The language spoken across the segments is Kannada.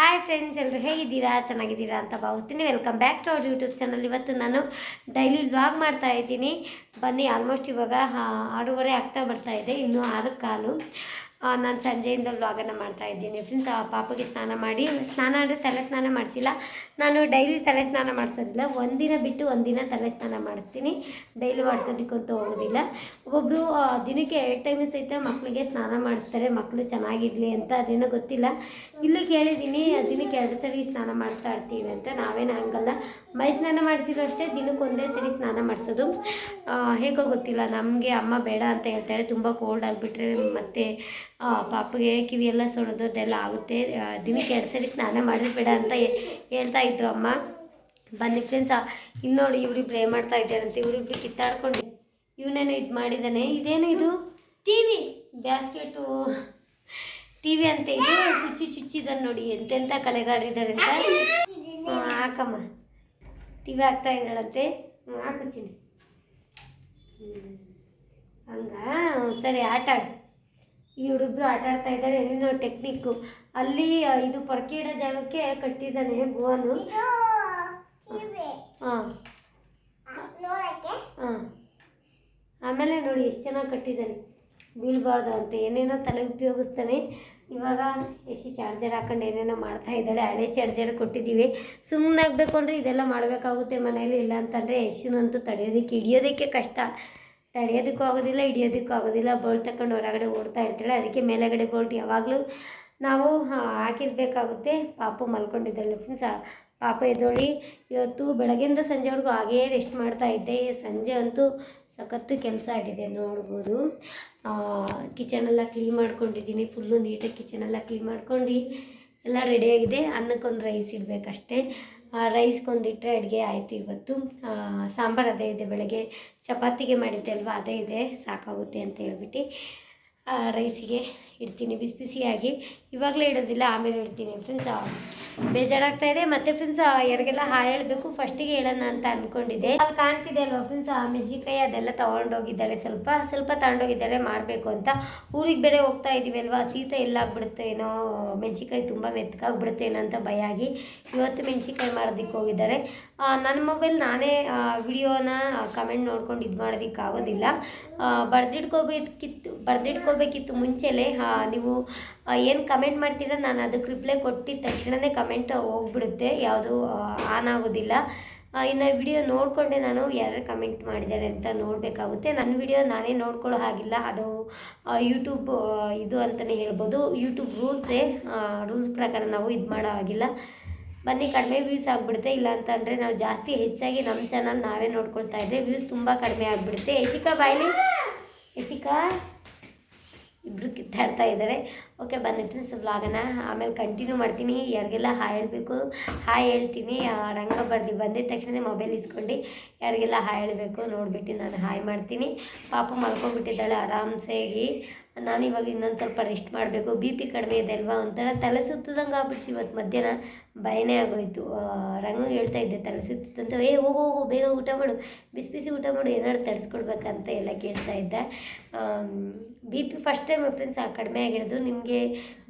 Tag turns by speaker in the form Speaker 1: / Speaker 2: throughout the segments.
Speaker 1: ಹಾಯ್ ಫ್ರೆಂಡ್ಸ್ ಎಲ್ಲರೂ ಹೇಗಿದ್ದೀರಾ? ಚೆನ್ನಾಗಿದ್ದೀರಾ ಅಂತ ಭಾವಿಸ್ತೀನಿ. ವೆಲ್ಕಮ್ ಬ್ಯಾಕ್ ಟು ಅವ್ರ ಯೂಟ್ಯೂಬ್ ಚಾನಲ್ ಇವತ್ತು ನಾನು ಡೈಲಿ ವ್ಲಾಗ್ ಮಾಡ್ತಾ ಇದ್ದೀನಿ. ಬನ್ನಿ ಆಲ್ಮೋಸ್ಟ್ ಇವಾಗ ಆರೂವರೆ ಆಗ್ತಾ ಬರ್ತಾ ಇದೆ. ಇನ್ನೂ ಆರು ಕಾಲು. ನಾನು ಸಂಜೆಯಿಂದ ವ್ಲಾಗನ್ನು ಮಾಡ್ತಾ ಇದ್ದೀನಿ. ಫ್ರೆಂಡ್ಸ್ ಆ ಪಾಪಗೆ ಸ್ನಾನ ಮಾಡಿ, ಸ್ನಾನ ಅಂದರೆ ತಲೆ ಸ್ನಾನ ಮಾಡಿಸಿಲ್ಲ. ನಾನು ಡೈಲಿ ತಲೆ ಸ್ನಾನ ಮಾಡಿಸೋದಿಲ್ಲ. ಒಂದಿನ ಬಿಟ್ಟು ಒಂದಿನ ತಲೆ ಸ್ನಾನ ಮಾಡಿಸ್ತೀನಿ. ಡೈಲಿ ಮಾಡಿಸೋದಕ್ಕಂತೂ ಹೋಗೋದಿಲ್ಲ. ಒಬ್ಬೊಬ್ಬರು ದಿನಕ್ಕೆ ಎರಡು ಟೈಮು ಸಹಿತ ಮಕ್ಕಳಿಗೆ ಸ್ನಾನ ಮಾಡಿಸ್ತಾರೆ. ಮಕ್ಕಳು ಚೆನ್ನಾಗಿರಲಿ ಅಂತ ಅದೇನೋ ಗೊತ್ತಿಲ್ಲ. ಇಲ್ಲಿ ಕೇಳಿದ್ದೀನಿ ದಿನಕ್ಕೆ ಎರಡು ಸರಿ ಸ್ನಾನ ಮಾಡ್ತಾ ಇರ್ತೀವಿ ಅಂತ. ನಾವೇನು ಹಂಗಲ್ಲ. ಮೈ ಸ್ನಾನ ಮಾಡಿಸಿರೋ ಅಷ್ಟೇ ದಿನಕ್ಕೆ ಒಂದೇ ಸರಿ ಸ್ನಾನ ಮಾಡಿಸೋದು. ಹೇಗೋ ಗೊತ್ತಿಲ್ಲ. ನಮಗೆ ಅಮ್ಮ ಬೇಡ ಅಂತ ಹೇಳ್ತಾರೆ. ತುಂಬ ಕೋಲ್ಡ್ ಆಗಿಬಿಟ್ರೆ ಮತ್ತು ಪಾಪಗೆ ಕಿವಿ ಎಲ್ಲ ಸೊಡೋದು ಅದೆಲ್ಲ ಆಗುತ್ತೆ ದಿನಕ್ಕೆ ಎರಡು ಸರಿ ಸ್ನಾನ ಮಾಡಿದ್ರೆ ಬೇಡ ಅಂತ ಹೇಳ್ತಾ ಇದ್ರು ಅಮ್ಮ. ಬನ್ನಿ ಫ್ರೆಂಡ್ಸ್ ಇನ್ನು ನೋಡಿ ಇವ್ರಿಗೆ ಏನು ಮಾಡ್ತಾ ಇದ್ದಾರಂತೆ ಇವ್ರಿಬ್ರು ಕಿತ್ತಾಡ್ಕೊಂಡು ಇವನೇನೋ ಇದು ಮಾಡಿದ್ದಾನೆ ಇದೇನು ಇದು? T V basket T V ಅಂತ ಇದು? ಚುಚ್ಚಿ ಚುಚ್ಚಿದ್ದಾನೆ ನೋಡಿ. ಎಂತೆಂಥ ಕಲೆಗಾರಿದ್ದಾರೆ ಅಂತ. ಹಾಕಮ್ಮ. ಟಿ ವಿ ಹಾಕ್ತಾ ಇದ್ದಾಳಂತೆ. ಹ್ಞೂ ಹಾಕುತ್ತೀನಿ ಹಂಗ? ಸರಿ ಆಟ ಆಡು ಇವರಿಬ್ರು ಆಟ ಆಡ್ತಾ ಇದ್ದಾರೆ ಏನೋ ಟೆಕ್ನಿಕ್ಕು ಅಲ್ಲಿ ಇದು ಪೊರಕೆ ಇಡೋ ಜಾಗಕ್ಕೆ ಕಟ್ಟಿದ್ದಾನೆ ಭುವನು. ಹಾಂ ಹಾಂ ಆಮೇಲೆ ನೋಡಿ ಎಷ್ಟು ಚೆನ್ನಾಗಿ ಕಟ್ಟಿದ್ದಾನೆ. ಬೀಳಬಾರ್ದು ಅಂತ ಏನೇನೋ ತಲೆ ಉಪಯೋಗಿಸ್ತಾನೆ. ಇವಾಗ ಎಷ್ಟು ಚಾರ್ಜರ್ ಹಾಕೊಂಡು ಏನೇನೋ ಮಾಡ್ತಾ ಇದ್ದಾಳೆ ಹಳೆ ಚಾರ್ಜರ್ ಕೊಟ್ಟಿದ್ದೀವಿ. ಸುಮ್ಮನೆ ಆಗಬೇಕು ಅಂದರೆ ಇದೆಲ್ಲ ಮಾಡಬೇಕಾಗುತ್ತೆ ಮನೇಲಿ ಇಲ್ಲ ಅಂತಂದರೆ ಯಶನಂತೂ ತಡೆಯೋದಕ್ಕೆ ಹಿಡಿಯೋದಕ್ಕೆ ಕಷ್ಟ. ತಡೆಯೋದಕ್ಕೂ ಆಗೋದಿಲ್ಲ, ಹಿಡಿಯೋದಕ್ಕೂ ಆಗೋದಿಲ್ಲ. ಬೋಲ್ಟ್ ತಗೊಂಡು ಹೊರಗಡೆ ಓಡ್ತಾ ಇರ್ತಾಳೆ ಅದಕ್ಕೆ ಮೇಲೆಗಡೆ ಬೋಲ್ಟ್ ಯಾವಾಗಲೂ ನಾವು ಹಾಕಿರಬೇಕಾಗುತ್ತೆ. ಪಾಪು ಮಲ್ಕೊಂಡಿದ್ದಾಳೆ ಫ್ರೆಂಡ್ಸ್ ಪಾಪ ಎದ್ದೋಳಿ. ಇವತ್ತು ಬೆಳಗ್ಗೆಯಿಂದ ಸಂಜೆವರೆಗೂ ಹಾಗೇ ರೆಸ್ಟ್ ಮಾಡ್ತಾ ಇದ್ದೆ. ಸಂಜೆ ಅಂತೂ ಸಖತ್ತು ಕೆಲಸ ಆಗಿದೆ ನೋಡ್ಬೋದು. ಕಿಚನೆಲ್ಲ ಕ್ಲೀನ್ ಮಾಡ್ಕೊಂಡಿದ್ದೀನಿ. ಫುಲ್ಲು ನೀಟಾಗಿ ಕಿಚನೆಲ್ಲ ಕ್ಲೀನ್ ಮಾಡ್ಕೊಂಡು ಎಲ್ಲ ರೆಡಿಯಾಗಿದೆ ಅನ್ನಕ್ಕೊಂದು ರೈಸ್ ಇಡಬೇಕಷ್ಟೇ. ರೈಸ್ಗೊಂದಿಟ್ಟರೆ ಅಡುಗೆ ಆಯಿತು ಇವತ್ತು. ಸಾಂಬಾರು ಅದೇ ಇದೆ, ಬೆಳಗ್ಗೆ ಚಪಾತಿಗೆ ಮಾಡಿದ್ದೆ ಅಲ್ವಾ, ಅದೇ ಇದೆ, ಸಾಕಾಗುತ್ತೆ ಅಂತ ಹೇಳ್ಬಿಟ್ಟು ರೈಸಿಗೆ ಇಡ್ತೀನಿ, ಬಿಸಿ ಬಿಸಿಯಾಗಿ. ಇವಾಗಲೇ ಇಡೋದಿಲ್ಲ, ಆಮೇಲೆ ಇಡ್ತೀನಿ ಫ್ರೆಂಡ್ಸ್ ಬೇಜಾರಾಗ್ತಾ ಇದೆ. ಮತ್ತೆ ಫ್ರೆಂಡ್ಸ್ ಯಾರಿಗೆಲ್ಲ ಹಾ ಹೇಳಬೇಕು ಫಸ್ಟಿಗೆ ಹೇಳೋಣ ಅಂತ ಅಂದ್ಕೊಂಡಿದ್ದೆ ಅಲ್ಲಿ ಕಾಣ್ತಿದೆ ಅಲ್ವಾ ಫ್ರೆಂಡ್ಸ್ ಆ ಮೆಣಸಿನ್ಕಾಯಿ ಅದೆಲ್ಲ ತೊಗೊಂಡೋಗಿದ್ದಾರೆ. ಸ್ವಲ್ಪ ಸ್ವಲ್ಪ ತಗೊಂಡೋಗಿದ್ದಾರೆ, ಮಾಡಬೇಕು ಅಂತ. ಊರಿಗೆ ಬೇರೆ ಹೋಗ್ತಾ ಇದ್ದೀವಿ ಅಲ್ವಾ ಎಲ್ಲ ಆಗ್ಬಿಡುತ್ತೆ ಏನೋ ಮೆಣಸಿನ್ಕಾಯಿ ತುಂಬ ಮೆತ್ತಗಾಗ್ಬಿಡುತ್ತೆ ಏನೋ ಅಂತ ಭಯ ಆಗಿ ಇವತ್ತು ಮೆಣಸಿನ್ಕಾಯಿ ಮಾಡೋದಕ್ಕೆ ಹೋಗಿದ್ದಾರೆ. ನನ್ನ ಮೊಬೈಲ್ ನಾನೇ ವಿಡಿಯೋನ ಕಮೆಂಟ್ ನೋಡ್ಕೊಂಡು ಇದು ಮಾಡೋದಕ್ಕಾಗೋದಿಲ್ಲ ಬರೆದಿಟ್ಕೋಬೇಕಿತ್ತು ಬರೆದಿಟ್ಕೋಬೇಕಿತ್ತು ಮುಂಚೆಲೇ ನೀವು ಏನು ಕಮೆಂಟ್ ಮಾಡ್ತೀರಾ ನಾನು ಅದಕ್ಕೆ ರಿಪ್ಲೈ ಕೊಟ್ಟಿದ್ದ ತಕ್ಷಣವೇ ಕಮೆಂಟ್ ಹೋಗ್ಬಿಡುತ್ತೆ. ಯಾವುದು ಆನ್ ಆಗೋದಿಲ್ಲ. ಇನ್ನು ವಿಡಿಯೋ ನೋಡಿಕೊಂಡೆ ನಾನು ಯಾರು ಕಮೆಂಟ್ ಮಾಡಿದ್ದಾರೆ ಅಂತ ನೋಡಬೇಕಾಗುತ್ತೆ. ನನ್ನ ವಿಡಿಯೋ ನಾನೇ ನೋಡ್ಕೊಳ್ಳೋ ಹಾಗಿಲ್ಲ. ಅದು ಯೂಟ್ಯೂಬ್ ಇದು ಅಂತಲೇ ಹೇಳ್ಬೋದು. ಯೂಟ್ಯೂಬ್ ರೂಲ್ಸೇ ರೂಲ್ಸ್ ಪ್ರಕಾರ ನಾವು ಇದು ಮಾಡೋ ಹಾಗಿಲ್ಲ. ಬನ್ನಿ, ಕಡಿಮೆ ವ್ಯೂಸ್ ಆಗಿಬಿಡುತ್ತೆ. ಇಲ್ಲ ಅಂತಂದರೆ ನಾವು ಜಾಸ್ತಿ ಹೆಚ್ಚಾಗಿ ನಮ್ಮ ಚಾನಲ್ ನಾವೇ ನೋಡ್ಕೊಳ್ತಾ ಇದ್ದೆ. ವ್ಯೂಸ್ ತುಂಬ ಕಡಿಮೆ ಆಗಿಬಿಡುತ್ತೆ. ಯಶಿಕಾ ಬಾಯ್ಲಿ. ಯಶಿಕಾ ಇಬ್ಬರು ಕಿತ್ತಾಡ್ತಾ ಇದ್ದಾರೆ. ಓಕೆ ಬನ್ನಿ ಫ್ರೆಂಡ್ಸ್ ವ್ಲಾಗನ್ನ ಆಮೇಲೆ ಕಂಟಿನ್ಯೂ ಮಾಡ್ತೀನಿ. ಯಾರಿಗೆಲ್ಲ ಹಾಯ್ ಹೇಳಬೇಕು, ಹಾಯ್ ಹೇಳ್ತೀನಿ. ರಂಗ ಬರ್ದು ಬಂದಿದ್ದ ತಕ್ಷಣ ಮೊಬೈಲ್ ಇಸ್ಕೊಂಡು ಯಾರಿಗೆಲ್ಲ ಹಾಯ್ ಹೇಳಬೇಕು ನೋಡ್ಬಿಟ್ಟು ನಾನು ಹಾಯ್ ಮಾಡ್ತೀನಿ. ಪಾಪ ಮಲ್ಕೊಂಡ್ಬಿಟ್ಟಿದ್ದಾಳೆ, ಆರಾಮ್ಸಾಗಿ. ನಾನು ಇವಾಗ ಇನ್ನೊಂದು ಸ್ವಲ್ಪ ರೆಸ್ಟ್ ಮಾಡಬೇಕು. ಬಿ ಪಿ ಕಡಿಮೆ ಇದೆ ಅಲ್ವಾ ಒಂಥರ ತಲೆ ಸುತ್ತದಂಗೆ ಆಗ್ಬಿಡ್ತು ಇವತ್ತು ಮಧ್ಯಾಹ್ನ. ಭಯನೇ ಆಗೋಯ್ತು. ರಂಗ ಹೇಳ್ತಾ ಇದ್ದೆ, ತಲೆ ಸುತ್ತಂತ ಏ, ಹೋಗು ಹೋಗು, ಬೇಗ ಊಟ ಮಾಡು. ಬಿಸಿ ಬಿಸಿ ಊಟ ಮಾಡು. ಏನಾದ್ರು ತರಿಸ್ಕೊಡ್ಬೇಕಂತ ಎಲ್ಲ ಕೇಳ್ತಾ ಇದ್ದೆ. B P first time friends ಕಡಿಮೆ ಆಗಿರೋದು. ನಿಮಗೆ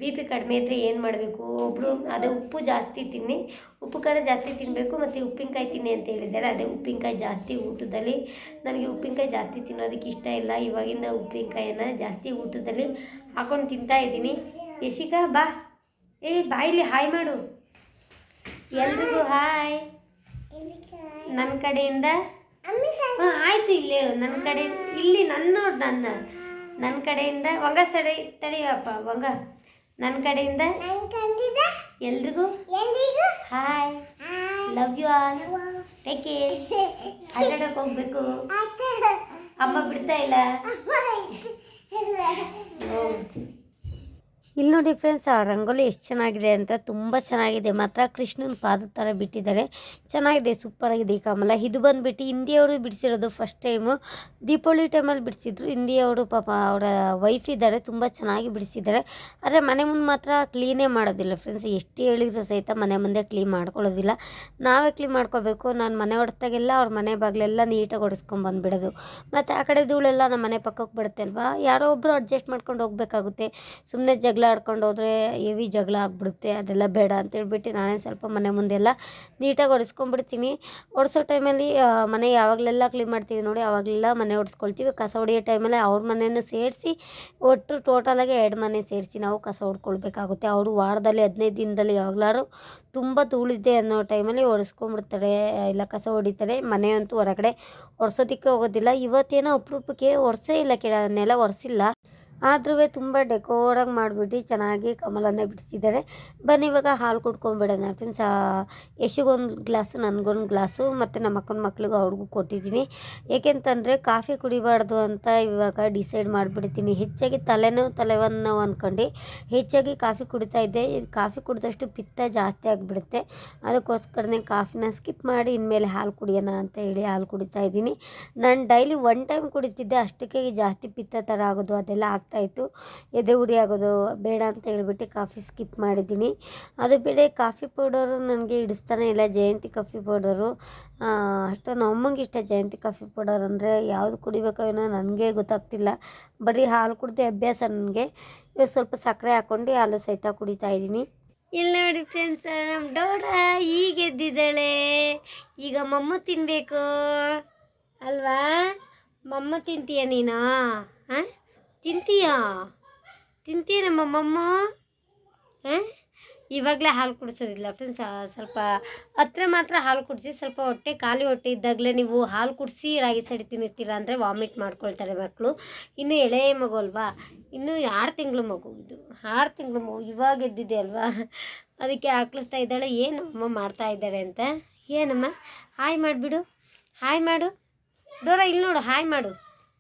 Speaker 1: ಬಿ ಪಿ ಕಡಿಮೆ ಇದ್ದರೆ ಏನು ಮಾಡಬೇಕು? ಒಬ್ಬರು ಅದೇ ಉಪ್ಪು ಜಾಸ್ತಿ ತಿನ್ನಿ. ಉಪ್ಪು ಖಾರ ಜಾಸ್ತಿ ತಿನ್ನಬೇಕು ಮತ್ತು ಉಪ್ಪಿನಕಾಯಿ ತಿನ್ನಿ ಅಂತ ಹೇಳಿದ್ದಾರೆ. ಅದೇ ಉಪ್ಪಿನಕಾಯಿ ಜಾಸ್ತಿ ಊಟದಲ್ಲಿ. ನನಗೆ ಉಪ್ಪಿನಕಾಯಿ ಜಾಸ್ತಿ ತಿನ್ನೋದಕ್ಕೆ ಇಷ್ಟ ಇಲ್ಲ. ಇವಾಗಿಂದ ಉಪ್ಪಿನಕಾಯಿನ ಜಾಸ್ತಿ ಊಟದಲ್ಲಿ ಹಾಕೊಂಡು ತಿಂತಾ ಇದ್ದೀನಿ. ಯಶಿಕಾ ಬಾ. ಏ ಬಾಯಿಲಿ ಹಾಯ್ ಮಾಡು. ಎಲ್ರಿಗೂ ಹಾಯ್. ನನ್ನ ಕಡೆಯಿಂದ ಹಾಂ ಆಯಿತು ಇಲ್ಲಿ ಹೇಳು. ನನ್ನ ಕಡೆ ಇಲ್ಲಿ ನನ್ನ ನೋಡು ನನ್ನ. ನನ್ನ ಕಡೆಯಿಂದ ವಂಗ ಸರಿ ತಡಿಯಪ್ಪ ವಂಗ. ನನ್ನ ಕಡೆಯಿಂದ ಎಲ್ರಿಗೂ hi. Love you all take care ಆಟಾಡಕ್ಕೆ ಹೋಗ್ಬೇಕು. ಅಮ್ಮ ಬಿಡ್ತಾ ಇಲ್ಲ. ಇಲ್ಲಿ ನೋಡಿ ಫ್ರೆಂಡ್ಸ್ ಆ ರಂಗೋಲಿ ಎಷ್ಟು ಚೆನ್ನಾಗಿದೆ ಅಂತ ತುಂಬ ಚೆನ್ನಾಗಿದೆ. ಮಾತ್ರ ಕೃಷ್ಣನ ಪಾದ ಥರ ಬಿಟ್ಟಿದ್ದಾರೆ. ಚೆನ್ನಾಗಿದೆ ಸೂಪರಾಗಿದೆ ಈ ಕಮಲ. ಇದು ಬಂದುಬಿಟ್ಟು ಹಿಂದಿಯವರು ಬಿಡಿಸಿರೋದು ಫಸ್ಟ್ ಟೈಮು ದೀಪಾವಳಿ ಟೈಮಲ್ಲಿ ಬಿಡಿಸಿದ್ರು. ಹಿಂದಿಯವರು ಪಾಪ ಅವರ ವೈಫ್ ಇದ್ದಾರೆ, ತುಂಬ ಚೆನ್ನಾಗಿ ಬಿಡಿಸಿದ್ದಾರೆ. ಆದರೆ ಮನೆ ಮುಂದೆ ಮಾತ್ರ ಕ್ಲೀನೇ ಮಾಡೋದಿಲ್ಲ ಫ್ರೆಂಡ್ಸ್ ಎಷ್ಟು ಹೇಳಿದ್ರು ಸಹಿತ ಮನೆ ಮುಂದೆ ಕ್ಲೀನ್ ಮಾಡ್ಕೊಳ್ಳೋದಿಲ್ಲ. ನಾವೇ ಕ್ಲೀನ್ ಮಾಡ್ಕೋಬೇಕು. ನಾನು ಮನೆ ಹೊಡೆದಾಗೆಲ್ಲ ಅವ್ರ ಮನೆ ಬಾಗಿಲೆಲ್ಲ ನೀಟಾಗಿ ಹೊಡೆಸ್ಕೊಂಡು ಬಂದುಬಿಡೋದು. ಮತ್ತು ಆ ಕಡೆ ಧೂಳೆಲ್ಲ ನಮ್ಮ ಮನೆ ಪಕ್ಕಕ್ಕೆ ಬಿಡುತ್ತೆ ಅಲ್ವಾ? ಯಾರೋ ಒಬ್ಬರು ಅಡ್ಜಸ್ಟ್ ಮಾಡ್ಕೊಂಡು ಹೋಗಬೇಕಾಗುತ್ತೆ. ಸುಮ್ಮನೆ ಜಗಳ ಆಡ್ಕೊಂಡು ಹೋದರೆ ಹೆವಿ ಜಗಳ ಆಗಿಬಿಡುತ್ತೆ, ಅದೆಲ್ಲ ಬೇಡ ಅಂತೇಳ್ಬಿಟ್ಟು ನಾನೇ ಸ್ವಲ್ಪ ಮನೆ ಮುಂದೆಲ್ಲ ನೀಟಾಗಿ ಒರೆಸ್ಕೊಂಡ್ಬಿಡ್ತೀನಿ ಒರೆಸೋ ಟೈಮಲ್ಲಿ ಮನೆ ಯಾವಾಗಲೆಲ್ಲ ಕ್ಲೀನ್ ಮಾಡ್ತೀವಿ ನೋಡಿ ಆವಾಗಲೆಲ್ಲ ಮನೆ ಒಡ್ಸ್ಕೊಳ್ತೀವಿ. ಕಸ ಹೊಡಿಯೋ ಟೈಮಲ್ಲಿ ಅವ್ರ ಮನೆಯನ್ನು ಸೇರಿಸಿ, ಒಟ್ಟು ಟೋಟಲಾಗಿ ಎರಡು ಮನೆ ಸೇರಿಸಿ ನಾವು ಕಸ ಹೊಡ್ಕೊಳ್ಬೇಕಾಗುತ್ತೆ. ಅವರು ವಾರದಲ್ಲಿ ಹದಿನೈದು ದಿನದಲ್ಲಿ ಯಾವಾಗಲಾರು ತುಂಬ ಧೂಳಿದೆ ಅನ್ನೋ ಟೈಮಲ್ಲಿ ಒರೆಸ್ಕೊಂಡ್ಬಿಡ್ತಾರೆ ಇಲ್ಲ ಕಸ ಹೊಡಿತಾರೆ. ಮನೆಯಂತೂ ಹೊರಗಡೆ ಒರೆಸೋದಕ್ಕೆ ಹೋಗೋದಿಲ್ಲ. ಇವತ್ತೇನೋ ಅಪರೂಪಕ್ಕೆ ಒರೆಸೇ ಇಲ್ಲ ಕೆಳ, ನೆಲ ಒರೆಸಿಲ್ಲ ಆದ್ರೂ ತುಂಬ ಡೆಕೋರಾಗಿ ಮಾಡಿಬಿಟ್ಟು ಚೆನ್ನಾಗಿ ಕಮಲನ್ನ ಬಿಡಿಸಿದ್ದಾರೆ. ಬನ್ನಿ, ಇವಾಗ ಹಾಲು ಕುಡ್ಕೊಂಬಿಡೋಣ. ಫ್ರೆಂಡ್ಸ್ ಯಶಿಗೊಂದು ಗ್ಲಾಸು, ನನಗೊಂದು ಗ್ಲಾಸು ಮತ್ತು ನಮ್ಮ ಅಕ್ಕನ ಮಕ್ಳಿಗೂ ಅವ್ರಿಗೂ ಕೊಟ್ಟಿದ್ದೀನಿ. ಏಕೆಂತಂದರೆ ಕಾಫಿ ಕುಡಿಬಾರ್ದು ಅಂತ ಇವಾಗ ಡಿಸೈಡ್ ಮಾಡಿಬಿಡ್ತೀನಿ. ಹೆಚ್ಚಾಗಿ ತಲೆನೋವು ತಲೆವನ್ನು ಅಂದ್ಕೊಂಡು ಹೆಚ್ಚಾಗಿ ಕಾಫಿ ಕುಡಿತಾ ಇದ್ದೆ. ಕಾಫಿ ಕುಡಿದಷ್ಟು ಪಿತ್ತ ಜಾಸ್ತಿ ಆಗಿಬಿಡುತ್ತೆ. ಅದಕ್ಕೋಸ್ಕರನೇ ಕಾಫಿನ ಸ್ಕಿಪ್ ಮಾಡಿ ಇನ್ಮೇಲೆ ಹಾಲು ಕುಡಿಯೋಣ ಅಂತ ಹೇಳಿ ಹಾಲು ಕುಡಿತಾ ಇದ್ದೀನಿ. ನಾನು ಡೈಲಿ ಒನ್ ಟೈಮ್ ಕುಡಿತಿದ್ದೆ. ಅಷ್ಟಕ್ಕೆ ಜಾಸ್ತಿ ಪಿತ್ತ ಥರ ಆಗೋದು ಅದೆಲ್ಲ ಆಗ್ತಾಯಿತ್ತು. ಎದೆ ಉರಿ ಆಗೋದು ಬೇಡ ಅಂತ ಹೇಳ್ಬಿಟ್ಟು ಕಾಫಿ ಸ್ಕಿಪ್ ಮಾಡಿದ್ದೀನಿ. ಅದು ಬೇರೆ ಕಾಫಿ ಪೌಡರು ನನಗೆ ಹಿಡಿಸ್ತಾನೆ ಇಲ್ಲ. Jayanti coffee powder. ಅಷ್ಟು ನಮ್ಮ ಅಮ್ಮಂಗೆ ಇಷ್ಟ ಜಯಂತಿ ಕಾಫಿ ಪೌಡರ್ ಅಂದರೆ ಯಾವುದು ಕುಡಿಬೇಕೋ ಏನೋ ನನಗೆ ಗೊತ್ತಾಗ್ತಿಲ್ಲ. ಬರೀ ಹಾಲು ಕುಡ್ದು ಅಭ್ಯಾಸ ನನಗೆ. ಇವಾಗ ಸ್ವಲ್ಪ ಸಕ್ಕರೆ ಹಾಕ್ಕೊಂಡು ಹಾಲು ಸಹಿತ ಕುಡಿತಾ ಇದ್ದೀನಿ ಇಲ್ಲಿ ನೋಡಿ ಫ್ರೆಂಡ್ಸ್ ನಮ್ಮ ಡೋಡ ಈಗ ಎದ್ದಿದ್ದಾಳೆ. ಈಗ ಮಮ್ಮ ತಿನ್ನಬೇಕು ಅಲ್ವಾ? ಮಮ್ಮ ತಿಂತೀಯ ನೀನು? ತಿಂತೀಯಾ? ತಿಂತೀಯ ನಮ್ಮ ಮಮ್ಮ ಹಾಂ? ಇವಾಗಲೇ ಹಾಲು ಕುಡಿಸೋದಿಲ್ಲ ಫ್ರೆಂಡ್ಸ್ ಸ್ವಲ್ಪ ಹತ್ರ ಮಾತ್ರ ಹಾಲು ಕುಡಿಸಿ ಸ್ವಲ್ಪ ಹೊಟ್ಟೆ, ಖಾಲಿ ಹೊಟ್ಟೆ ಇದ್ದಾಗಲೇ ನೀವು ಹಾಲು ಕುಡಿಸಿ ರಾಗಿ ಸಡಿ ತಿನ್ನುತ್ತೀರಾ ಅಂದರೆ ವಾಮಿಟ್ ಮಾಡ್ಕೊಳ್ತಾರೆ ಮಕ್ಕಳು ಇನ್ನು ಎಳೆ ಮಗು ಅಲ್ವಾ? ಇನ್ನು ಆರು ತಿಂಗಳು ಮಗು ಇದು. ಆರು ತಿಂಗಳು ಮಗು ಇವಾಗ ಎದ್ದಿದೆ ಅಲ್ವಾ? ಅದಕ್ಕೆ ಆಕ್ಳಿಸ್ತಾ ಇದ್ದಾಳೆ. ಏನು ಅಮ್ಮ ಮಾಡ್ತಾ ಇದ್ದಾಳೆ ಅಂತ? ಏನಮ್ಮ? ಹಾಯ್ ಮಾಡಿಬಿಡು. ಹಾಯ್ ಮಾಡು. ಡೋರಾ ಇಲ್ಲಿ ನೋಡು. ಹಾಯ್ ಮಾಡು.